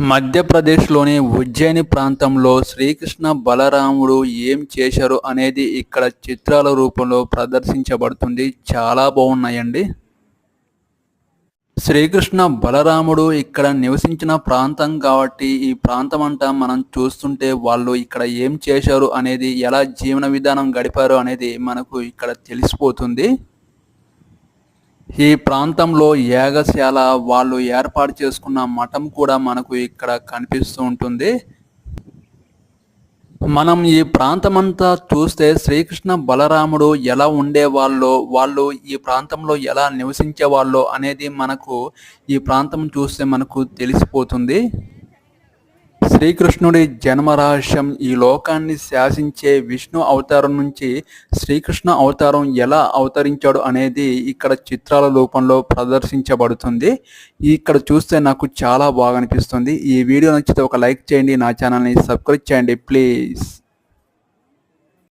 మధ్యప్రదేశ్లోని ఉజ్జయిని ప్రాంతంలో శ్రీకృష్ణ బలరాముడు ఏం చేశారు అనేది ఇక్కడ చిత్రాల రూపంలో ప్రదర్శించబడుతుంది. చాలా బాగున్నాయండి. శ్రీకృష్ణ బలరాముడు ఇక్కడ నివసించిన ప్రాంతం కాబట్టి ఈ ప్రాంతం అంతా మనం చూస్తుంటే వాళ్ళు ఇక్కడ ఏం చేశారు అనేది ఎలా జీవన విధానం గడిపారు అనేది మనకు ఇక్కడ తెలిసిపోతుంది. ఈ ప్రాంతంలో యాగశాల వాళ్ళు ఏర్పాటు చేసుకున్న మఠం కూడా మనకు ఇక్కడ కనిపిస్తూ ఉంటుంది. మనం ఈ ప్రాంతమంతా చూస్తే శ్రీకృష్ణ బలరాముడు ఎలా ఉండేవాళ్ళో వాళ్ళు ఈ ప్రాంతంలో ఎలా నివసించే వాళ్ళో అనేది మనకు ఈ ప్రాంతం చూస్తే మనకు తెలిసిపోతుంది. శ్రీకృష్ణుడి జన్మరహస్యం ఈ లోకాన్ని శాసించే విష్ణు అవతారం నుంచి శ్రీకృష్ణ అవతారం ఎలా అవతరించాడు అనేది ఇక్కడ చిత్రాల రూపంలో ప్రదర్శించబడుతుంది. ఇక్కడ చూస్తే నాకు చాలా బాగా అనిపిస్తుంది. ఈ వీడియో నచ్చితే ఒక లైక్ చేయండి నా ఛానల్ని సబ్స్క్రైబ్ చేయండి ప్లీజ్.